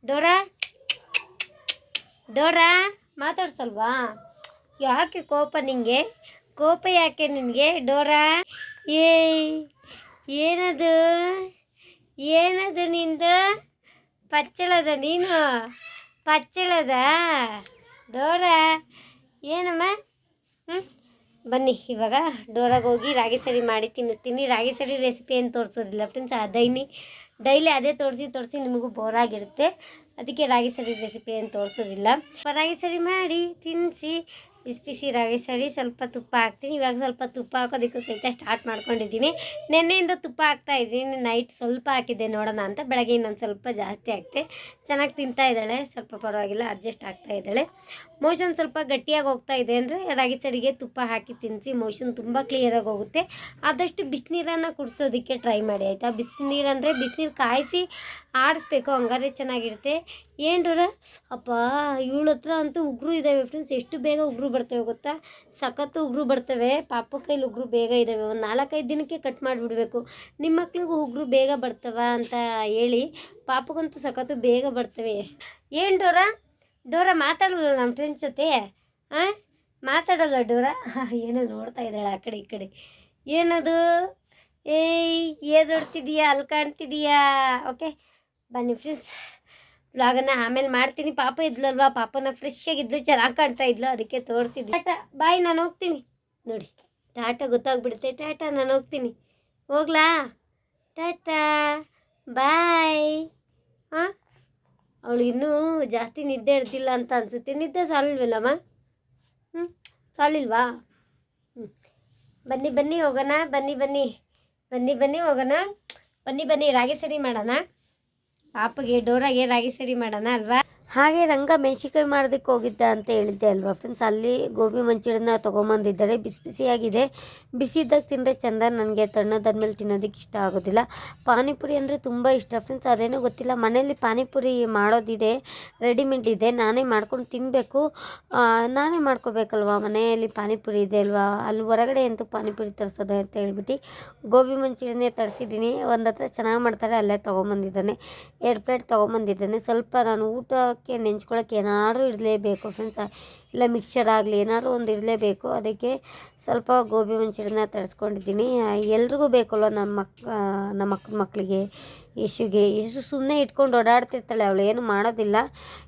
Speaker 1: ಡೋರಾ ಡೋರಾ, ಮಾತಾಡ್ಸಲ್ವಾ? ಯಾಕೆ ಕೋಪ ನಿಂಗೆ? ಕೋಪ ಯಾಕೆ ನಿನಗೆ, ಡೋರಾ? ಏಯ್, ಏನದು? ಏನದು ನಿಂದು? ಪಚ್ಚಳದ ನೀನು? ಪಚ್ಚಳದ? ಡೋರಾ? ಏನಮ್ಮ? ಹ್ಞೂ ಬನ್ನಿ, ಇವಾಗ ಡೋರಾಗೆ ಹೋಗಿ ರಾಗಿ ಸರಿ ಮಾಡಿ ತಿನ್ನಿಸ್ತೀನಿ. ರಾಗಿ ಸರಿ ರೆಸಿಪಿ ಏನು ತೋರಿಸೋದಿಲ್ಲ ಫ್ರೆಂಡ್ಸ್ ಡೈಲಿ ಡೈಲಿ ಅದೇ ತೋರಿಸಿ ತೋರಿಸಿ ನಿಮಗೂ ಬೋರ್ ಆಗಿರುತ್ತೆ. ಅದಕ್ಕೆ ರಾಗಿ ಸರಿ ರೆಸಿಪಿ ಏನು ತೋರಿಸೋದಿಲ್ಲ. ರಾಗಿ ಸರಿ ಮಾಡಿ ತಿನ್ನಿಸಿ ಬಿಸಿ ರಾಗಿ ಸರಿ, ಸ್ವಲ್ಪ ತುಪ್ಪ ಹಾಕ್ತೀನಿ. ಇವಾಗ ಸ್ವಲ್ಪ ತುಪ್ಪ ಹಾಕೋದಕ್ಕೂ ಸಹಿತ ಸ್ಟಾರ್ಟ್ ಮಾಡ್ಕೊಂಡಿದ್ದೀನಿ. ನೆನ್ನೆಯಿಂದ ತುಪ್ಪ ಹಾಕ್ತಾ ಇದ್ದೀನಿ. ನೈಟ್ ಸ್ವಲ್ಪ ಹಾಕಿದ್ದೆ ನೋಡೋಣ ಅಂತ. ಬೆಳಗ್ಗೆ ಇನ್ನೊಂದು ಸ್ವಲ್ಪ ಜಾಸ್ತಿ ಹಾಕ್ತೆ. ಚೆನ್ನಾಗಿ ತಿಂತಾ ಇದ್ದಾಳೆ. ಸ್ವಲ್ಪ ಪರವಾಗಿಲ್ಲ ಅಡ್ಜಸ್ಟ್ ಆಗ್ತಾ ಇದ್ದಾಳೆ. ಮೋಷನ್ ಸ್ವಲ್ಪ ಗಟ್ಟಿಯಾಗಿ ಹೋಗ್ತಾ ಇದೆ ಅಂದರೆ ರಾಗಿ ಸರಿಗೆ ತುಪ್ಪ ಹಾಕಿ ತಿನ್ನಿಸಿ ಮೋಷನ್ ತುಂಬ ಕ್ಲಿಯರಾಗಿ ಹೋಗುತ್ತೆ. ಆದಷ್ಟು ಬಿಸಿನೀರನ್ನು ಕುಡಿಸೋದಕ್ಕೆ ಟ್ರೈ ಮಾಡಿ, ಆಯಿತಾ? ಬಿಸಿನೀರು ಅಂದರೆ ಬಿಸಿನೀರು ಕಾಯಿಸಿ ಆಡಿಸ್ಬೇಕು. ಹಂಗಾದ್ರೆ ಚೆನ್ನಾಗಿರುತ್ತೆ. ಏನ್ರ ಅಪ್ಪ, ಇವಳ ಹತ್ರ ಅಂತೂ ಉಗುರು ಇದ್ದಾವೆ ಫ್ರೆಂಡ್ಸ್ ಎಷ್ಟು ಬೇಗ ಉಗ್ರು ಬರ್ತವೆ ಗೊತ್ತಾ? ಸಖತ್ತು ಉಗ್ರು ಬರ್ತವೆ. ಪಾಪ ಕೈಲಿ ಉಗ್ರು ಬೇಗ ಇದ್ದಾವೆ ಒಂದು ನಾಲ್ಕೈದು ದಿನಕ್ಕೆ ಕಟ್ ಮಾಡಿಬಿಡ್ಬೇಕು. ನಿಮ್ಮ ಮಕ್ಳಿಗೂ ಉಗ್ರು ಬೇಗ ಬರ್ತವ ಅಂತ ಹೇಳಿ ಪಾಪಕ್ಕಂತೂ ಸಖತ್ತು ಬೇಗ ಬರ್ತವೆ. ಏನು ಡೋರ ಡೋರ ಮಾತಾಡಲ್ಲ ನಮ್ಮ ಫ್ರೆಂಡ್ಸ್ ಜೊತೆ? ಹಾಂ ಮಾತಾಡಲ್ಲ ಡೋರ? ಏನೋ ನೋಡ್ತಾ ಇದ್ದಾಳೆ ಆ ಕಡೆ ಈ ಕಡೆ. ಏನದು? ಏಯ್ ಏದೊಡ್ತಿದೀಯಾ ಅಲ್ಲಿ ಕಾಣ್ತಿದೀಯಾ? ಓಕೆ ಬನ್ನಿ ಫ್ರೆಂಡ್ಸ್ ವ್ಲಾಗನ್ನ ಆಮೇಲೆ ಮಾಡ್ತೀನಿ. ಪಾಪ ಇದ್ಲಲ್ವಾ? ಪಾಪನ ಫ್ರೆಶ್ ಆಗಿದ್ಲು, ಚೆನ್ನಾಗಿ ಕಾಣ್ತಾ ಇದ್ಲು, ಅದಕ್ಕೆ ತೋರಿಸಿದ್ಲು. ಟಾಟಾ, ಬಾಯ್, ನಾನು ಹೋಗ್ತೀನಿ. ನೋಡಿ, ಟಾಟಾ ಗೊತ್ತಾಗ್ಬಿಡುತ್ತೆ. ಟಾಟಾ, ನಾನು ಹೋಗ್ತೀನಿ. ಹೋಗ್ಲಾ? ಟಾಟಾ, ಬಾಯ್. ಹಾಂ ಅವಳು ಇನ್ನೂ ಜಾಸ್ತಿ ನಿದ್ದೆ ಇರ್ತಿಲ್ಲ ಅಂತ ಅನಿಸುತ್ತೆ. ನಿದ್ದೆ ಸಾಲಿಲ್ವಲ್ಲಮ್ಮ? ಹ್ಞೂ ಸಾಲಿಲ್ವಾ? ಹ್ಞೂ ಬನ್ನಿ ಬನ್ನಿ ಹೋಗೋಣ. ಬನ್ನಿ ಬನ್ನಿ. ಬನ್ನಿ ಬನ್ನಿ ಹೋಗೋಣ. ಬನ್ನಿ ಬನ್ನಿ, ರಾಗಿ ಸರಿ ಮಾಡೋಣ. ಪಾಪಗೆ ಡೋರಾಗೆ ರಾಗಿ ಸರಿ ಮಾಡೋಣ ಅಲ್ವಾ? ಹಾಗೆ ರಂಗ ಮೆಣಸಿನ್ಕಾಯಿ ಮಾಡೋದಕ್ಕೆ ಹೋಗಿದ್ದ ಅಂತ ಹೇಳಿದ್ದೆ ಅಲ್ವಾ ಫ್ರೆಂಡ್ಸ್ ಅಲ್ಲಿ ಗೋಬಿ ಮಂಚೂರಿನ ತೊಗೊಂಬಂದಿದ್ದಾರೆ. ಬಿಸಿ ಬಿಸಿಯಾಗಿದೆ. ಬಿಸಿ ಇದ್ದಾಗ ತಿಂದರೆ ಚಂದ, ನನಗೆ ತಣ್ಣದಾದ್ಮೇಲೆ ತಿನ್ನೋದಕ್ಕೆ ಇಷ್ಟ ಆಗೋದಿಲ್ಲ. ಪಾನಿಪುರಿ ಅಂದರೆ ತುಂಬ ಇಷ್ಟ ಫ್ರೆಂಡ್ಸ್ ಅದೇನೋ ಗೊತ್ತಿಲ್ಲ. ಮನೆಯಲ್ಲಿ ಪಾನಿಪುರಿ ಮಾಡೋದಿದೆ ರೆಡಿಮೇಡ್ ಇದೆ. ನಾನೇ ಮಾಡ್ಕೊಂಡು ತಿನ್ನಬೇಕು ನಾನೇ ಮಾಡ್ಕೋಬೇಕಲ್ವಾ? ಮನೆಯಲ್ಲಿ ಪಾನಿಪುರಿ ಇದೆ ಅಲ್ವಾ? ಅಲ್ಲಿ ಹೊರಗಡೆ ಅಂತೂ ಪಾನಿಪುರಿ ತರಿಸೋದು ಅಂತ ಹೇಳ್ಬಿಟ್ಟು ಗೋಬಿ ಮಂಚೂರಿನೇ ತರಿಸಿದ್ದೀನಿ. ಒಂದು ಹತ್ರ ಚೆನ್ನಾಗಿ ಮಾಡ್ತಾರೆ, ಅಲ್ಲೇ ತೊಗೊಂಬಂದಿದ್ದಾನೆ. ಎರಡು ಪ್ಲೇಟ್ ತೊಗೊಂಬಂದಿದ್ದಾನೆ. ಸ್ವಲ್ಪ ನಾನು ಊಟಕ್ಕೆ ನೆಂಚ್ಕೊಳ್ಳೋಕೆ ಏನಾದರೂ ಇರಲೇಬೇಕು ಫ್ರೆಂಡ್ಸ್ ಇಲ್ಲ ಮಿಕ್ಸರ್ ಆಗಲಿ ಏನಾದರೂ ಒಂದು ಇರಲೇಬೇಕು. ಅದಕ್ಕೆ ಸ್ವಲ್ಪ ಗೋಬಿ ಮಂಚೂರಿಯನ್ನ ತರಿಸ್ಕೊಂಡಿದ್ದೀನಿ. ಎಲ್ರಿಗೂ ಬೇಕಲ್ವ ನಮ್ಮ ಮಕ್ ನಮ್ಮ ಅಕ್ಕನ ಮಕ್ಕಳಿಗೆ ಯಶುಗೆ. ಯಶು ಸುಮ್ಮನೆ ಇಟ್ಕೊಂಡು ಓಡಾಡ್ತಿರ್ತಾಳೆ. ಅವಳು ಏನು ಮಾಡೋದಿಲ್ಲ.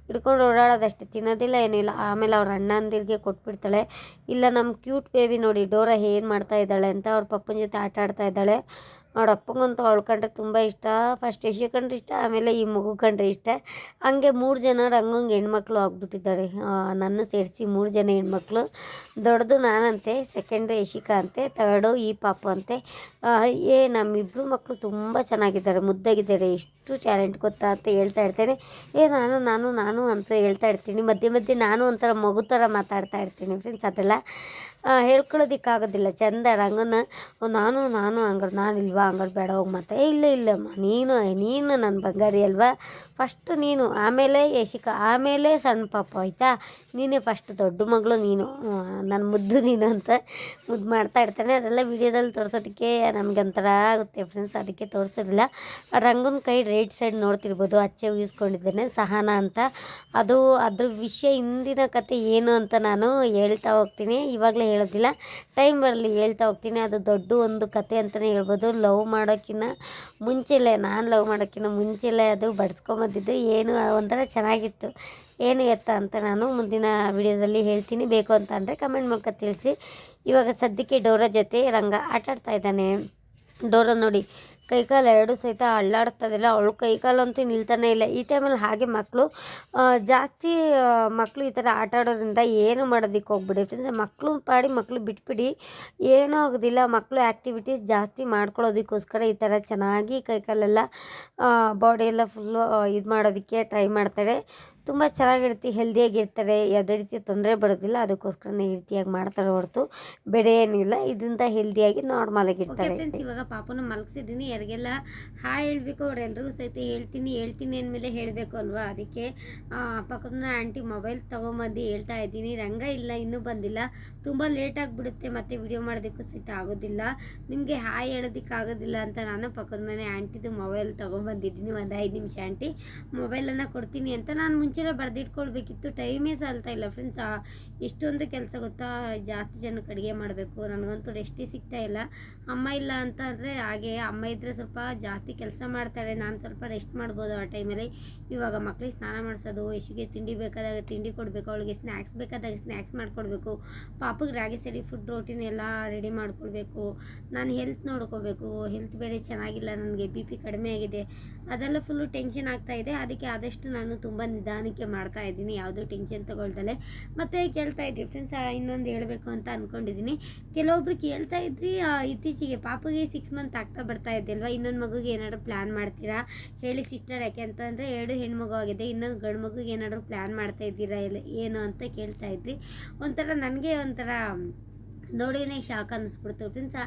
Speaker 1: ಹಿಡ್ಕೊಂಡು ಓಡಾಡೋದಷ್ಟೇ. ತಿನ್ನೋದಿಲ್ಲ, ಏನಿಲ್ಲ. ಆಮೇಲೆ ಅವ್ರ ಅಣ್ಣಂದಿರಿಗೆ ಕೊಟ್ಬಿಡ್ತಾಳೆ. ಇಲ್ಲ ನಮ್ಮ ಕ್ಯೂಟ್ ಬೇಬಿ ನೋಡಿ, ಡೋರಾ ಏನು ಮಾಡ್ತಾ ಇದ್ದಾಳೆ ಅಂತ ಅವ್ರ ಪಪ್ಪನ ಜೊತೆ ಆಟ ಆಡ್ತಾ ಇದ್ದಾಳೆ. ಅವ್ರ ಅಪ್ಪಂಗಂತೂ ಅವಳು ಕಂಡ್ರೆ ತುಂಬ ಇಷ್ಟ. ಫಸ್ಟ್ ಯಶು ಕಂಡ್ರೆ ಇಷ್ಟ, ಆಮೇಲೆ ಈ ಮಗು ಕಂಡ್ರೆ ಇಷ್ಟ. ಹಂಗೆ ಮೂರು ಜನ ರಂಗಂಗೆ ಹೆಣ್ಮಕ್ಳು ಆಗ್ಬಿಟ್ಟಿದ್ದಾರೆ. ನನ್ನ ಸೇರಿಸಿ ಮೂರು ಜನ ಹೆಣ್ಮಕ್ಳು. ದೊಡ್ಡದು ನಾನಂತೆ ಸೆಕೆಂಡು ಯಶಿಕಾ ಅಂತೆ ತರ್ಡು ಈ ಪಾಪು ಅಂತೆ. ಏ ನಮ್ಮಿಬ್ಬರು ಮಕ್ಕಳು ತುಂಬ ಚೆನ್ನಾಗಿದ್ದಾರೆ, ಮುದ್ದಾಗಿದ್ದಾರೆ, ಎಷ್ಟು ಟ್ಯಾಲೆಂಟ್ ಗೊತ್ತಾ ಅಂತ ಹೇಳ್ತಾ ಇರ್ತೇನೆ. ಏ, ನಾನು ನಾನು ನಾನು ಅಂತ ಹೇಳ್ತಾ ಇರ್ತೀನಿ. ಮಧ್ಯೆ ಮಧ್ಯೆ ನಾನು ಒಂಥರ ಮಗು ಥರ ಮಾತಾಡ್ತಾ ಇರ್ತೀನಿ ಫ್ರೆಂಡ್ಸ್ ಅದೆಲ್ಲ. ಹೇಳ್ಕೊಳ್ಳೋದಕ್ಕಾಗೋದಿಲ್ಲ. ಚಂದ ರಂಗನ ಓ, ನಾನು ನಾನು ಹಂಗಾರೆ ನಾನು ಇಲ್ವಾ ಹಂಗಾರೆ ಬೇಡ ಹೋಗಿ ಮತ್ತೆ ಏ, ಇಲ್ಲ ಇಲ್ಲಮ್ಮ ನೀನು ನೀನು ನನ್ನ ಬಂಗಾರಿ ಅಲ್ವಾ? ಫಸ್ಟ್ ನೀನು, ಆಮೇಲೆ ಯಶಿಕಾ ಆಮೇಲೆ ಸಣ್ಣ ಪಾಪ, ಆಯಿತಾ? ನೀನೇ ಫಸ್ಟ್ ದೊಡ್ಡ ಮಗಳು ನೀನು. ನನ್ನ ಮುದ್ದು ನೀನು ಅಂತ ಮುದ್ದು ಮಾಡ್ತಾ ಇರ್ತಾನೆ. ಅದೆಲ್ಲ ವಿಡಿಯೋದಲ್ಲಿ ತೋರಿಸೋದಕ್ಕೆ ನಮ್ಗೆ ಒಂಥರ ಆಗುತ್ತೆ ಫ್ರೆಂಡ್ಸ್ ಅದಕ್ಕೆ ತೋರಿಸೋದಿಲ್ಲ. ರಂಗನ ಕೈ ರೈಟ್ ಸೈಡ್ ನೋಡ್ತಿರ್ಬೋದು. ಅಚ್ಚೆ ಉಯಿಸ್ಕೊಂಡಿದ್ದೇನೆ ಸಹನ ಅಂತ. ಅದು ಅದ್ರ ವಿಷಯ ಹಿಂದಿನ ಕತೆ ಏನು ಅಂತ ನಾನು ಹೇಳ್ತಾ ಹೋಗ್ತೀನಿ. ಇವಾಗಲೇ ಹೇಳೋದಿಲ್ಲ. ಟೈಮ್ ಬರಲಿ ಹೇಳ್ತಾ ಹೋಗ್ತೀನಿ. ಅದು ದೊಡ್ಡ ಒಂದು ಕತೆ ಅಂತಲೇ ಹೇಳ್ಬೋದು. ಲವ್ ಮಾಡೋಕ್ಕಿಂತ ಮುಂಚೆಲೇ, ನಾನು ಲವ್ ಮಾಡೋಕ್ಕಿಂತ ಮುಂಚೆಲೇ ಅದು ಬಡ್ಸ್ಕೊಂಬಂದಿದ್ದು ಏನು ಒಂಥರ ಚೆನ್ನಾಗಿತ್ತು. ಏನು ಎತ್ತ ಅಂತ ನಾನು ಮುಂದಿನ ವಿಡಿಯೋದಲ್ಲಿ ಹೇಳ್ತೀನಿ. ಬೇಕು ಅಂತ ಅಂದರೆ ಕಮೆಂಟ್ ಮೂಲಕ ತಿಳಿಸಿ. ಇವಾಗ ಸದ್ಯಕ್ಕೆ ಡೋರ ಜೊತೆ ರಂಗ ಆಟಾಡ್ತಾ ಇದ್ದಾನೆ. ಡೋರ ನೋಡಿ ಕೈಕಾಲು ಎರಡು ಸಹಿತ ಅಳ್ಳಾಡ್ತದಿಲ್ಲ, ಅವಳು ಕೈಕಾಲಂತೂ ನಿಲ್ತಾನೆ ಇಲ್ಲ. ಈ ಟೈಮಲ್ಲಿ ಹಾಗೆ ಮಕ್ಕಳು ಜಾಸ್ತಿ ಮಕ್ಕಳು ಈ ಥರ ಆಟ ಆಡೋದ್ರಿಂದ ಏನು ಮಾಡೋದಕ್ಕೆ ಹೋಗ್ಬಿಡಿ. ಫ್ರೆಂಡ್ಸ್ ಮಕ್ಕಳು ಪಾಡಿ ಮಕ್ಕಳು ಬಿಟ್ಬಿಡಿ. ಏನೂ ಆಗೋದಿಲ್ಲ. ಮಕ್ಕಳು ಆ್ಯಕ್ಟಿವಿಟೀಸ್ ಜಾಸ್ತಿ ಮಾಡ್ಕೊಳ್ಳೋದಕ್ಕೋಸ್ಕರ ಈ ಥರ ಚೆನ್ನಾಗಿ ಕೈಕಾಲೆಲ್ಲ ಬಾಡಿ ಎಲ್ಲ ಫುಲ್ಲು ಇದು ಮಾಡೋದಕ್ಕೆ ಟ್ರೈ ಮಾಡ್ತಾರೆ. ತುಂಬ ಚೆನ್ನಾಗಿರುತ್ತೆ ಹೆಲ್ದಿಯಾಗಿರ್ತಾರೆ ಯಾವುದೇ ರೀತಿ ತೊಂದರೆ ಬರೋದಿಲ್ಲ ಅದಕ್ಕೋಸ್ಕರನೇ ಈ ರೀತಿಯಾಗಿ ಮಾಡ್ತಾರೆ ಹೊರತು. ಬೆಳೆ ಏನಿಲ್ಲ ಇದರಿಂದ ಹೆಲ್ದಿಯಾಗಿ ನಾರ್ಮಲ್ ಆಗಿರ್ತಾರೆ ಫ್ರೆಂಡ್ಸ್ ಇವಾಗ ಪಾಪನ ಮಲಗಿಸಿದ್ದೀನಿ. ಯಾರಿಗೆಲ್ಲ ಹಾಯ್ ಹೇಳಬೇಕು ಅವರೆಲ್ಲರಿಗೂ ಸಹಿತ ಹೇಳ್ತೀನಿ. ಹೇಳ್ತೀನಿ ಅಂದಮೇಲೆ ಹೇಳಬೇಕು ಅಲ್ವಾ? ಅದಕ್ಕೆ ಪಕ್ಕದ ಆಂಟಿ ಮೊಬೈಲ್ ತೊಗೊಂಬಂದು ಹೇಳ್ತಾ ಇದ್ದೀನಿ. ರಂಗ ಇಲ್ಲ ಇನ್ನೂ ಬಂದಿಲ್ಲ. ತುಂಬ ಲೇಟ್ ಆಗಿಬಿಡುತ್ತೆ ಮತ್ತೆ ವಿಡಿಯೋ ಮಾಡೋದಕ್ಕೂ ಸಹಿತ ಆಗೋದಿಲ್ಲ. ನಿಮಗೆ ಹಾಯ್ ಹೇಳೋದಕ್ಕೆ ಆಗೋದಿಲ್ಲ ಅಂತ ನಾನು ಪಕ್ಕದ ಮನೆ ಆಂಟಿದು ಮೊಬೈಲ್ ತೊಗೊಂಬಂದಿದ್ದೀನಿ. ಒಂದು ಐದು ನಿಮಿಷ ಆಂಟಿ ಮೊಬೈಲನ್ನು ಕೊಡ್ತೀನಿ ಅಂತ ನಾನು ಮುಂಚೆನೇ ಬರೆದಿಟ್ಕೊಳ್ಬೇಕಿತ್ತು. ಟೈಮೇ ಸಾಲ್ತಾ ಇಲ್ಲ ಫ್ರೆಂಡ್ಸ್ ಎಷ್ಟೊಂದು ಕೆಲಸ ಗೊತ್ತಾ? ಜಾಸ್ತಿ ಜನಕ್ಕೆ ಅಡುಗೆ ಮಾಡಬೇಕು. ನನಗಂತೂ ರೆಸ್ಟೇ ಸಿಗ್ತಾ ಇಲ್ಲ. ಅಮ್ಮ ಇಲ್ಲ ಅಂತ ಅಂದರೆ ಹಾಗೆ ಅಮ್ಮ ಇದ್ದರೆ ಸ್ವಲ್ಪ ಜಾಸ್ತಿ ಕೆಲಸ ಮಾಡ್ತಾಳೆ. ನಾನು ಸ್ವಲ್ಪ ರೆಸ್ಟ್ ಮಾಡ್ಬೋದು ಆ ಟೈಮಲ್ಲಿ ಇವಾಗ ಮಕ್ಳಿಗೆ ಸ್ನಾನ ಮಾಡಿಸೋದು ಯಶಿಗೆ ತಿಂಡಿ ಬೇಕಾದಾಗ ತಿಂಡಿ ಕೊಡಬೇಕು, ಅವಳಿಗೆ ಸ್ನ್ಯಾಕ್ಸ್ ಬೇಕಾದಾಗ ಸ್ನ್ಯಾಕ್ಸ್ ಮಾಡಿಕೊಡ್ಬೇಕು. ಪಾಪಗೆ ರಾಗಿ ಸರಿ ಫುಡ್ ರೋಟೀನ್ ಎಲ್ಲ ರೆಡಿ ಮಾಡಿಕೊಡ್ಬೇಕು ನಾನು ಹೆಲ್ತ್ ನೋಡ್ಕೋಬೇಕು. ಹೆಲ್ತ್ ಬೇರೆ ಚೆನ್ನಾಗಿಲ್ಲ. ನನಗೆ ಬಿ ಪಿ ಕಡಿಮೆ ಆಗಿದೆ. ಅದೆಲ್ಲ ಫುಲ್ಲು ಟೆನ್ಷನ್ ಆಗ್ತಾ ಇದೆ. ಅದಕ್ಕೆ ಆದಷ್ಟು ನಾನು ತುಂಬ ನಿಧಾನಕ್ಕೆ ಮಾಡ್ತಾ ಇದ್ದೀನಿ, ಯಾವುದೂ ಟೆನ್ಷನ್ ತೊಗೊಳ್ದಲೆ. ಮತ್ತು ಕೇಳ್ತಾ ಇದ್ರಿ ಫ್ರೆಂಡ್ಸ್ ಇನ್ನೊಂದು ಹೇಳಬೇಕು ಅಂತ ಅಂದ್ಕೊಂಡಿದ್ದೀನಿ ಕೆಲವೊಬ್ರು ಕೇಳ್ತಾ ಇದ್ರಿ ಇತ್ತೀಚೆಗೆ ಪಾಪಗೆ ಸಿಕ್ಸ್ ಮಂತ್ ಆಗ್ತಾ ಬರ್ತಾ ಇದೆ ಅಲ್ವಾ? ಇನ್ನೊಂದು ಮಗುಗೆ ಏನಾದರೂ ಪ್ಲ್ಯಾನ್ ಮಾಡ್ತೀರಾ? ಹೇಳಿ ಸಿಸ್ಟರ್ ಯಾಕೆ ಅಂತಂದರೆ ಎರಡು ಹೆಣ್ಮಗು ಆಗಿದೆ, ಇನ್ನೊಂದು ಗಂಡು ಮಗುಗೆ ಏನಾದರೂ ಪ್ಲ್ಯಾನ್ ಮಾಡ್ತಾ ಇದ್ದೀರಾ ಇಲ್ಲ ಏನು ಅಂತ ಕೇಳ್ತಾ ಇದ್ರಿ. ಒಂಥರ ನನಗೆ ಒಂಥರ ನೋಡಿನೇ ಶಾಕ್ ಅನ್ನಿಸ್ಬಿಡ್ತು. ಫ್ರೆಂಡ್ಸ್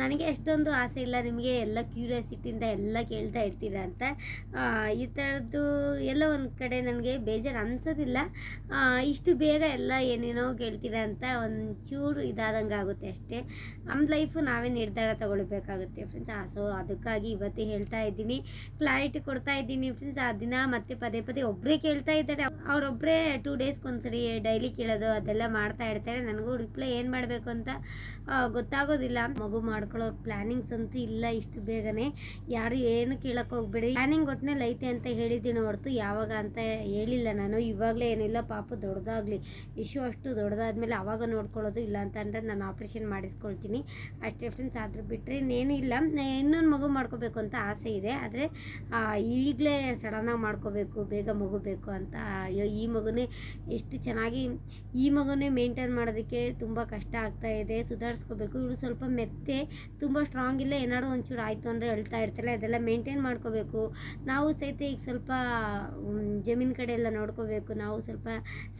Speaker 1: ನನಗೆ ಅಷ್ಟೊಂದು ಆಸೆ ಇಲ್ಲ, ನಿಮಗೆ ಎಲ್ಲ ಕ್ಯೂರಿಯಾಸಿಟಿಯಿಂದ ಎಲ್ಲ ಕೇಳ್ತಾ ಇರ್ತೀರ ಅಂತ. ಈ ಥರದ್ದು ಎಲ್ಲ ಒಂದು ಕಡೆ ನನಗೆ ಬೇಜಾರು ಅನ್ಸೋದಿಲ್ಲ. ಇಷ್ಟು ಬೇಗ ಎಲ್ಲ ಏನೇನೋ ಕೇಳ್ತೀರ ಅಂತ ಒಂಚೂರು ಇದಾದಂಗೆ ಆಗುತ್ತೆ ಅಷ್ಟೇ. ನಮ್ಮ ಲೈಫು ನಾವೇ ನಿರ್ಧಾರ ತಗೊಳ್ಬೇಕಾಗುತ್ತೆ ಫ್ರೆಂಡ್ಸ್. ಸೊ, ಅದಕ್ಕಾಗಿ ಇವತ್ತೇ ಹೇಳ್ತಾ ಇದ್ದೀನಿ. ಕ್ಲಾರಿಟಿ ಕೊಡ್ತಾ ಇದ್ದೀನಿ ಫ್ರೆಂಡ್ಸ್. ಆ ದಿನ ಮತ್ತೆ ಪದೇ ಪದೇ ಒಬ್ಬರೇ ಕೇಳ್ತಾ ಇದ್ದಾರೆ. ಅವರೊಬ್ಬರೇ ಟೂ ಡೇಸ್ಗೊಂದ್ಸರಿ ಡೈಲಿ ಕೇಳೋದು ಅದೆಲ್ಲ ಮಾಡ್ತಾ ಇರ್ತಾರೆ. ನನಗೂ ರಿಪ್ಲೈ ಏನು ಮಾಡಬೇಕು ಅಂತ ಆ, ಗೊತ್ತಾಗೋದಿಲ್ಲ. ಮಗು ಮಾಡ್ಕೊಳ್ಳೋ ಪ್ಲಾನಿಂಗ್ಸ್ ಅಂತೂ ಇಲ್ಲ ಇಷ್ಟು ಬೇಗನೆ. ಯಾರು ಏನು ಕೇಳಕ್ಕೆ ಹೋಗ್ಬೇಡಿ. ಪ್ಲಾನಿಂಗ್ ಒಟ್ಟಿನಲ್ಲಿ ಐತೆ ಅಂತ ಹೇಳಿದ್ದೀನಿ ಹೊರತು ಯಾವಾಗ ಅಂತ ಹೇಳಿಲ್ಲ ನಾನು. ಇವಾಗಲೇ ಏನಿಲ್ಲ ಪಾಪ ದೊಡ್ಡದಾಗಲಿ. ಇಶ್ಯೂ ಅಷ್ಟು ದೊಡ್ಡದಾದ್ಮೇಲೆ ಆವಾಗ ನೋಡ್ಕೊಳ್ಳೋದು ಇಲ್ಲ ಅಂತ ಅಂದ್ರೆ ನಾನು ಆಪ್ರೇಷನ್ ಮಾಡಿಸ್ಕೊಳ್ತೀನಿ. ಅಷ್ಟೇ ಫ್ರೆಂಡ್ಸ್ ಆದ್ರೆ ಬಿಟ್ಟರೆ ಇನ್ನೇನಿಲ್ಲ ಇನ್ನೊಂದು ಮಗು ಮಾಡ್ಕೋಬೇಕು ಅಂತ ಆಸೆ ಇದೆ. ಆದರೆ ಈಗಲೇ ಸಡನ್ನಾಗಿ ಮಾಡ್ಕೋಬೇಕು ಬೇಗ ಮಗು ಬೇಕು ಅಂತ ಅಯ್ಯೋ ಈ ಮಗುನೇ ಎಷ್ಟು ಚೆನ್ನಾಗಿ ಈ ಮಗುನೇ ಮೇಂಟೈನ್ ಮಾಡೋದಕ್ಕೆ ತುಂಬ ಕಷ್ಟ ಆಗ್ತಾ ಇದೆ, ಸುಧಾರಿಸ್ಕೋಬೇಕು. ಇವಳು ಸ್ವಲ್ಪ ಮೆತ್ತೆ, ತುಂಬ ಸ್ಟ್ರಾಂಗ್ ಇಲ್ಲ ಏನಾದ್ರು ಒಂಚೂರು ಆಯಿತು ಅಂದರೆ ಹೇಳ್ತಾ ಇರ್ತಾರೆ ಅದೆಲ್ಲ ಮೇಂಟೈನ್ ಮಾಡ್ಕೋಬೇಕು. ನಾವು ಸಹಿತ ಈಗ ಸ್ವಲ್ಪ ಜಮೀನು ಕಡೆ ಎಲ್ಲ ನೋಡ್ಕೋಬೇಕು. ನಾವು ಸ್ವಲ್ಪ